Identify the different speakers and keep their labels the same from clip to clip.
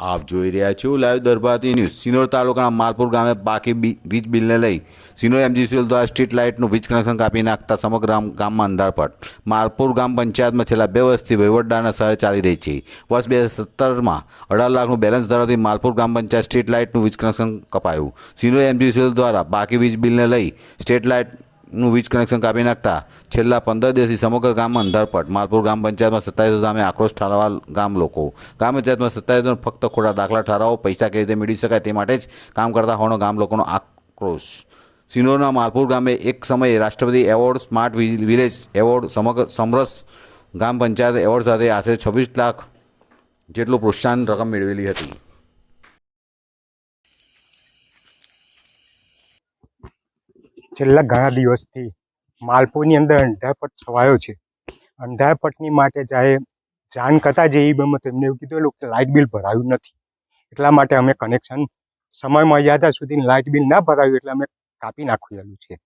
Speaker 1: આપ જોઈ રહ્યા છો લાઈવ દરભાતી ન્યૂઝ સિનોર તાલુકાના માલપુર ગામે બાકી વીજ બિલને લઈ સિનોર એમજીસીએલ દ્વારા સ્ટ્રીટ લાઇટનું વીજ કનેક્શન કાપી નાખતા સમગ્ર ગામમાં અંધારપટ માલપુર ગામ પંચાયતમાં છેલ્લા બે વર્ષથી વહીવટદારના સહારે ચાલી રહી છે. વર્ષ બે હજાર સત્તરમાં અઢાર લાખનું બેલેન્સ ધરાવતી માલપુર ગ્રામ પંચાયત સ્ટ્રીટ લાઇટનું વીજ કનેક્શન કપાયું. સિનોર એમજીસીએલ દ્વારા બાકી વીજ બિલને લઈ સ્ટ્રીટ લાઇટનું વીજ કનેક્શન કાપી નાખતા છેલ્લા પંદર દિવસથી સમગ્ર ગામમાં અંધારપટ. માલપુર ગ્રામ પંચાયતમાં સત્તાવીસો સામે આક્રોશ ઠારવા ગામ લોકો. ગ્રામ પંચાયતમાં સત્તાવીસો ફક્ત ખોટા દાખલા ઠરાવો, પૈસા કેવી રીતે મેળવી શકાય તે માટે જ કામ કરતા હોવાનો ગામ લોકોનો આક્રોશ. સિનોરના માલપુર ગામે એક સમયે રાષ્ટ્રપતિ એવોર્ડ, સ્માર્ટ વિલેજ એવોર્ડ, સમગ્ર સમરસ ગ્રામ પંચાયત એવોર્ડ સાથે આશરે છવ્વીસ લાખ જેટલું પ્રોત્સાહન રકમ મેળવેલી હતી.
Speaker 2: છેલ્લા ઘણા દિવસથી માલપુરની અંદર અંધારપટ છવાયો છે. અંધારપટની માટે જ્યારે જાણ કરતા જેઈબીમાં તેમને એવું કીધું કે લાઇટ બિલ ભરાયું નથી. એટલા માટે અમે કનેક્શન સમય મર્યાદા સુધી લાઇટ બિલ ના ભરાયું એટલે અમે કાપી નાખેલું છે.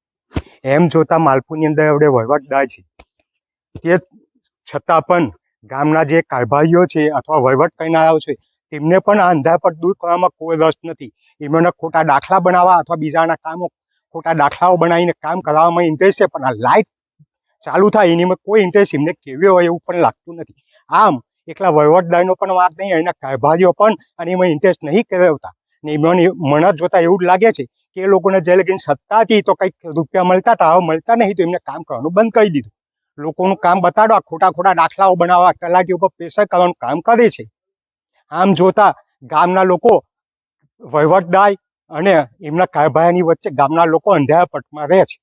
Speaker 2: એમ જોતા માલપુરની અંદર આપણે વહીવટદાર છે. તે છતાં પણ ગામના જે કારભારીઓ છે અથવા વહીવટ કરનારાઓ છે, તેમને પણ આ અંધારપટ દૂર કરવામાં કોઈ રસ નથી. એમના ખોટા દાખલા બનાવવા અથવા બીજાના કામો ખોટા દાખલાઓ બનાવીને કામ કરાવવામાં ઇન્ટરેસ્ટ છે, પણ આ લાઇટ ચાલુ થાય એનીમાં કોઈ ઇન્ટરેસ્ટ એમને કેવ્યો હોય એવું પણ લાગતું નથી. આમ, એકલા વહીવટદારનો પણ વાત નહીં, એના કારભારીઓ પણ, અને એમાં ઇન્ટરેસ્ટ નહીં કરાવતા ને એમને મને જોતા એવું જ લાગે છે કે એ લોકોને જે લગીને સત્તા હતી તો કંઈક રૂપિયા મળતા હતા, હવે મળતા નહીં, તો એમને કામ કરવાનું બંધ કરી દીધું. લોકોનું કામ બતાડવા ખોટા ખોટા દાખલાઓ બનાવવા તલાટી ઉપર પ્રેશર કરવાનું કામ કરે છે. આમ જોતા ગામના લોકો વહીવટદાર અને એમના કારભારની વચ્ચે ગામના લોકો અંધારપટમાં રહે છે.